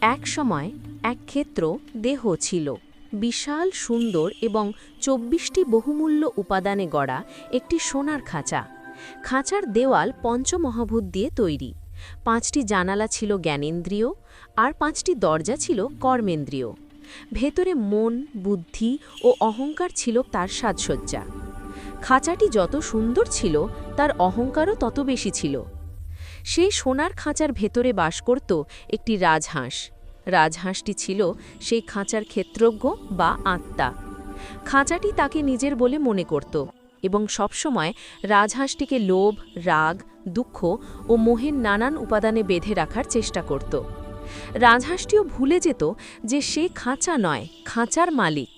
এক সময় এক ক্ষেত্র দেহ ছিল, বিশাল, সুন্দর এবং চব্বিশটি বহুমূল্য উপাদানে গড়া একটি সোনার খাঁচা। খাঁচার দেওয়াল পঞ্চমহাভূত দিয়ে তৈরি। পাঁচটি জানালা ছিল জ্ঞানেন্দ্রিয়, আর পাঁচটি দরজা ছিল কর্মেন্দ্রিয়। ভেতরে মন, বুদ্ধি ও অহংকার ছিল তার সাজসজ্জা। খাঁচাটি যত সুন্দর ছিল, তার অহংকারও তত বেশি ছিল। সেই সোনার খাঁচার ভেতরে বাস করত একটি রাজহাঁস। রাজহাঁসটি ছিল সেই খাঁচার ক্ষেত্রজ্ঞ বা আত্মা। খাঁচাটি তাকে নিজের বলে মনে করত এবং সবসময় রাজহাঁসটিকে লোভ, রাগ, দুঃখ ও মোহের নানান উপাদানে বেঁধে রাখার চেষ্টা করত। রাজহাঁসটিও ভুলে যেত যে সে খাঁচা নয়, খাঁচার মালিক।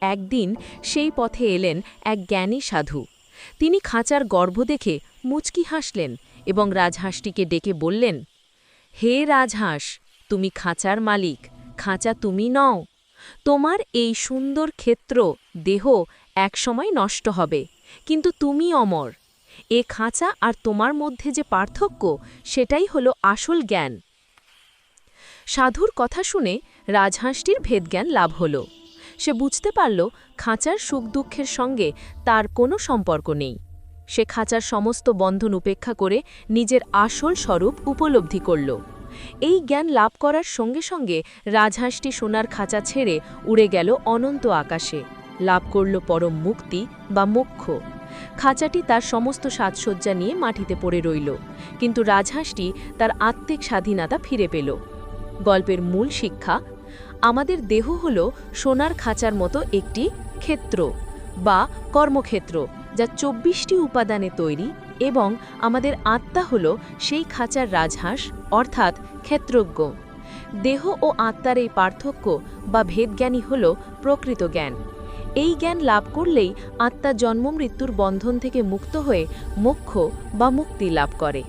একদিন সেই পথে এলেন এক জ্ঞানী সাধু। তিনি খাঁচার গর্ভ দেখে মুচকি হাসলেন এবং রাজহাঁসটিকে ডেকে বললেন, হে রাজহাঁস, তুমি খাঁচার মালিক, খাঁচা তুমি নও। তোমার এই সুন্দর ক্ষেত্র, দেহ একসময় নষ্ট হবে, কিন্তু তুমি অমর। এ খাঁচা আর তোমার মধ্যে যে পার্থক্য, সেটাই হলো আসল জ্ঞান। সাধুর কথা শুনে রাজহাঁসটির ভেদজ্ঞান লাভ হল। সে বুঝতে পারল, খাঁচার সুখ দুঃখের সঙ্গে তার কোনো সম্পর্ক নেই। সে খাঁচার সমস্ত বন্ধন উপেক্ষা করে নিজের আসল স্বরূপ উপলব্ধি করল। এই জ্ঞান লাভ করার সঙ্গে সঙ্গে রাজহাঁসটি সোনার খাঁচা ছেড়ে উড়ে গেল অনন্ত আকাশে। লাভ করল পরম মুক্তি বা মোক্ষ। খাঁচাটি তার সমস্ত সাজসজ্জা নিয়ে মাটিতে পড়ে রইল, কিন্তু রাজহাঁসটি তার আত্মিক স্বাধীনতা ফিরে পেল। গল্পের মূল শিক্ষা, আমাদের দেহ হল সোনার খাঁচার মতো একটি ক্ষেত্র বা কর্মক্ষেত্র। যা চব্বিশটি উপাদানে তৈরি এবং আমাদের আত্মা হল সেই খাঁচার রাজহাঁস, অর্থাৎ ক্ষেত্রজ্ঞ। দেহ ও আত্মার এই পার্থক্য বা ভেদজ্ঞানী হল প্রকৃত জ্ঞান। এই জ্ঞান লাভ করলেই আত্মা জন্মমৃত্যুর বন্ধন থেকে মুক্ত হয়ে মোক্ষ বা মুক্তি লাভ করে।